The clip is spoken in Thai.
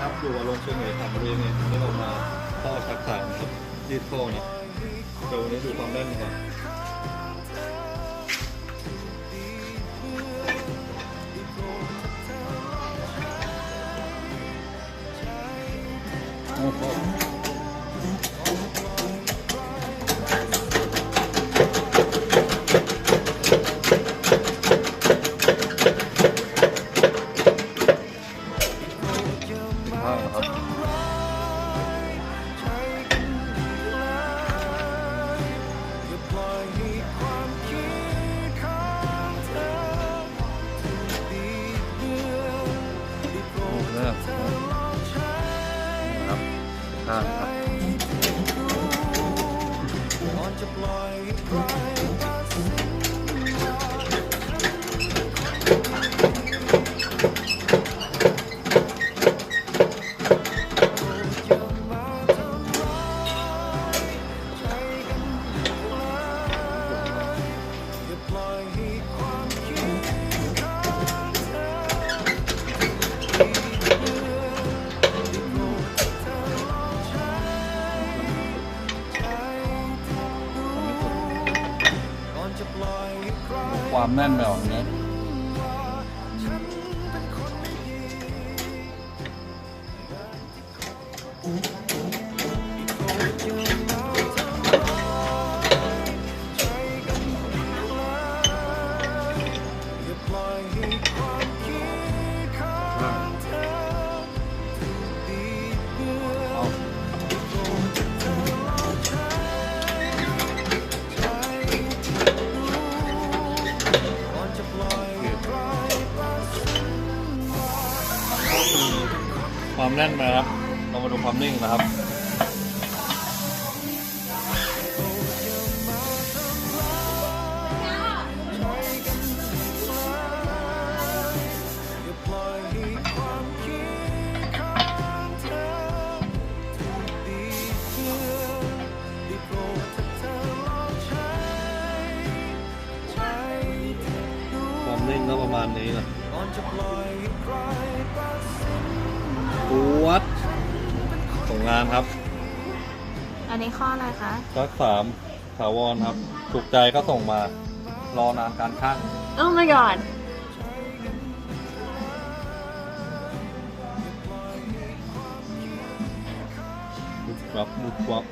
ครับอยู่กับโรงเชียงใหม่ทำเองเนี่ยนี่เรามาท่อชักสามครับยืดท่อนะเดี๋ยววันนี้ดูความแน่นก่อนโอ้โห ข้าครับเริ่มครับข้างครับ ความแน่นแบบนี้ ความแน่นนะครับ เรามาดูความนิ่งนะครับความนิ่งก็ประมาณนี้นะ ปวดส่งงานครับ อันนี้ข้ออะไรคะสักสามถาวรครับ ถูกใจก็ส่งมา รอนานการข้าง Oh my god บุบวับบุบวับ